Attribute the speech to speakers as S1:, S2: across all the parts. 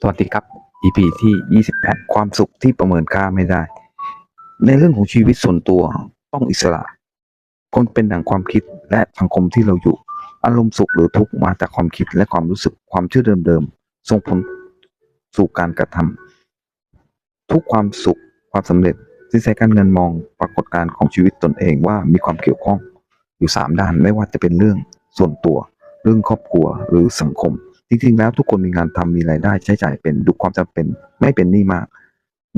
S1: สวัสดีครับ EP ที่ 28 ความสุขที่ประเมินค่าไม่ได้ ในเรื่องของชีวิตส่วนตัวต้องอิสระ คนเป็นดังความคิดและสังคมที่เราอยู่ อารมณ์สุขหรือทุกข์มาจากความคิดและความรู้สึกความเชื่อเดิมๆ ส่งผลสู่การกระทำทุกความสุขความสำเร็จสินแสการเงินมองปรากฏการณ์ของชีวิตตนเองว่ามีความเกี่ยวข้องอยู่สามด้านไม่ว่าจะเป็นเรื่องส่วนตัว เรื่องครอบครัวหรือสังคม จริงๆแล้วทุกคนมีงานทำมีรายได้ใช้จ่ายเป็นดูความจำเป็นไม่เป็นหนี้มาก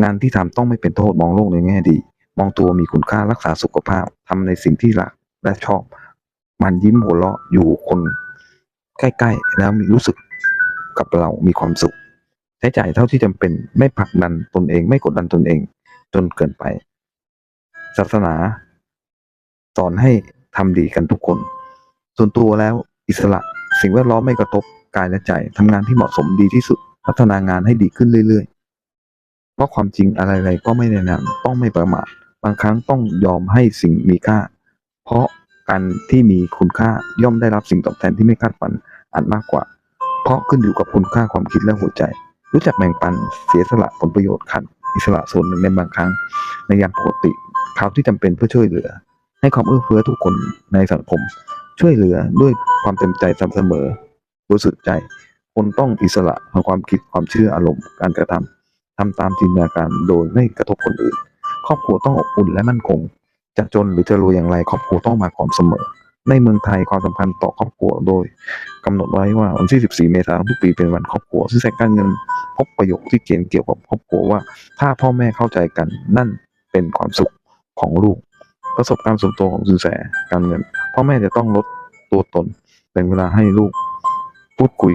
S1: งานที่ทำต้องไม่เป็นโทษมองโลกในแง่ดี มองตัวมีคุณค่ารักษาสุขภาพทำในสิ่งที่รักและชอบ มันยิ้มหัวเราะอยู่คนใกล้ๆ แล้วมีรู้สึกกับเรามีความสุข ใช้จ่ายเท่าที่จำเป็นไม่ผลักดันตนเอง ไม่กดดันตนเอง จนเกินไป ศาสนาสอนให้ทำดีกันทุกคน ส่วนตัวแล้วอิสระสิ่งแวดล้อมไม่กระทบ กายและใจทำงานที่เหมาะสมดีที่สุด พัฒนางานให้ดีขึ้นเรื่อยๆ เพราะความจริงอะไรๆก็ไม่แน่นอนต้องไม่ประมาทบางครั้งต้องยอมให้สิ่งมีค่า เพราะการที่มีคุณค่าย่อมได้รับสิ่งตอบแทนที่ไม่คาดฝันอาจมากกว่า เพราะขึ้นอยู่กับคุณค่าความคิดและหัวใจ รู้จักแบ่งปันเสียสละผลประโยชน์ขัดอิสระส่วนหนึ่งในบางครั้ง ในยามปกติคราวที่จำเป็นเพื่อช่วยเหลือ ให้ความเอื้อเฟื้อทุกคนในสังคม ช่วยเหลือด้วยความเต็มใจสม่ำเสมอ รู้สึกใจ คนต้องอิสระทางความคิดความเชื่ออารมณ์การกระทำทำตามจินตนาการโดยไม่กระทบคนอื่น ครอบครัวต้องอบอุ่นและมั่นคง จะจนหรือจะรวยอย่างไรครอบครัวต้องมาก่อนเสมอ ในเมืองไทยความสำคัญต่อครอบครัวโดยกำหนดไว้ว่าวันที่ 14 เมษายนทุกปีเป็นวันครอบครัว ซึ่งแสการเงินพบประโยคที่เขียนเกี่ยวกับครอบครัวว่า ถ้าพ่อแม่เข้าใจกันนั่นเป็นความสุขของลูกประสบการณ์ส่วนตัวของสินแสการเงินพ่อแม่จะต้องลดตัวตนเป็นเวลาให้ลูก พูดคุย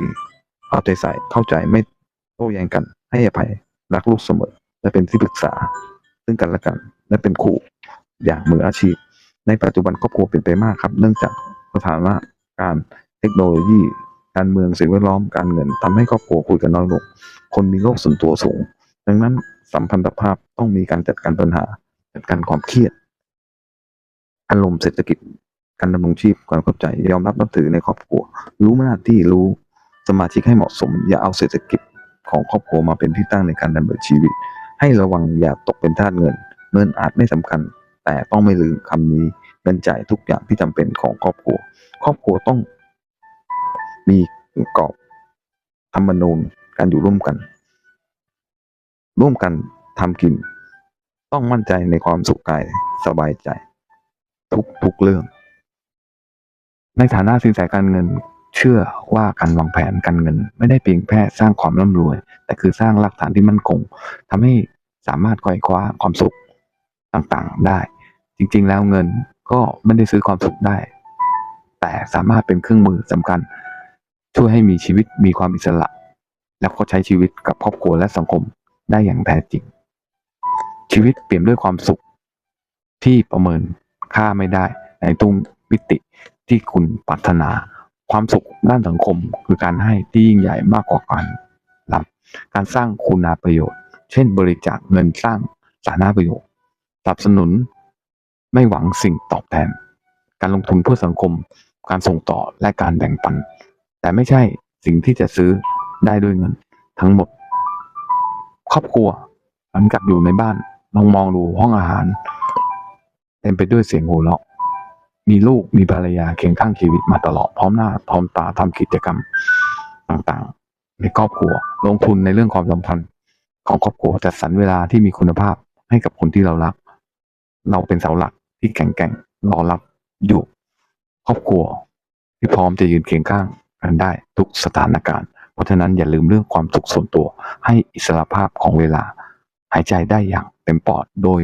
S1: เอาใจใส่เข้าใจไม่โต้แย้งกัน ให้อภัยรักลูกเสมอ และเป็นที่ปรึกษา ซึ่งกันและกัน และเป็นครูอย่างมืออาชีพ ในปัจจุบันครอบครัวเปลี่ยนไปมากครับ เนื่องจากสถานะการเทคโนโลยี การเมืองสิ่งแวดล้อมการเงินทำให้ครอบครัวคุยกันน้อยลงคนมีโลกส่วนตัวสูง ดังนั้นสัมพันธภาพต้องมีการจัดการปัญหา จัดการความเครียด อารมณ์เศรษฐกิจ การดำรงชีพความเข้าใจยอมรับนับถือในครอบครัว รู้หน้าที่รู้สมาชิกให้เหมาะสม อย่าเอาเศรษฐกิจของครอบครัวมาเป็นที่ตั้งในการดำเนินชีวิต ให้ระวังอย่าตกเป็นทาสเงิน เงินอาจไม่สำคัญ แต่ต้องไม่ลืมคำนี้เงินจ่ายทุกอย่างที่จำเป็นของครอบครัว ครอบครัวต้องมีกรอบธรรมนูญการอยู่ร่วมกัน ร่วมกันทำกิน ต้องมั่นใจในความสุขกายสบายใจ ทุกทุกเรื่อง ในฐานะสินแสการเงิน เชื่อว่าการวางแผนการเงิน ไม่ได้เพียงแค่สร้างความร่ำรวย แต่คือสร้างรากฐานที่มั่นคงทำให้สามารถคอยคว้าความสุขต่างๆได้ จริงๆ แล้วเงินก็ไม่ได้ซื้อความสุขได้ แต่สามารถเป็นเครื่องมือสำคัญ ช่วยให้มีชีวิตมีความอิสระ แล้วก็ใช้ชีวิตกับครอบครัวและสังคมได้อย่างแท้จริง ชีวิตเปลี่ยนด้วยความสุขที่ประเมินค่าไม่ได้ในทุกมิติ ที่คุณปรารถนา ความสุขด้านสังคมคือการให้ที่ยิ่งใหญ่มากกว่าการรับ การสร้างคุณาประโยชน์ เช่น บริจาคเงินสร้างสาธารณประโยชน์สนับสนุน ไม่หวังสิ่งตอบแทน การลงทุนเพื่อสังคม การส่งต่อและการแบ่งปัน แต่ไม่ใช่สิ่งที่จะซื้อได้ด้วยเงิน ทั้งหมด ครอบครัวหมือนกับอยู่ในบ้านลองมองดูห้องอาหาร เต็มไปด้วยเสียงหัวเราะ มีลูกมีภรรยาเคียงข้างชีวิตมาตลอดพร้อมหน้าพร้อมตาทำกิจกรรมต่างๆ ในครอบครัว ลงทุนในเรื่องความสัมพันธ์ของครอบครัวจัดสรรเวลาที่มีคุณภาพให้กับคนที่เรารัก เราเป็นเสาหลักที่แข็งแกร่งรอรับอยู่ ครอบครัวที่พร้อมจะยืนเคียงข้างกันได้ทุกสถานการณ์ เพราะฉะนั้นอย่าลืมเรื่องความสุขส่วนตัว ให้อิสระภาพของเวลา หายใจได้อย่างเต็มปอดโดย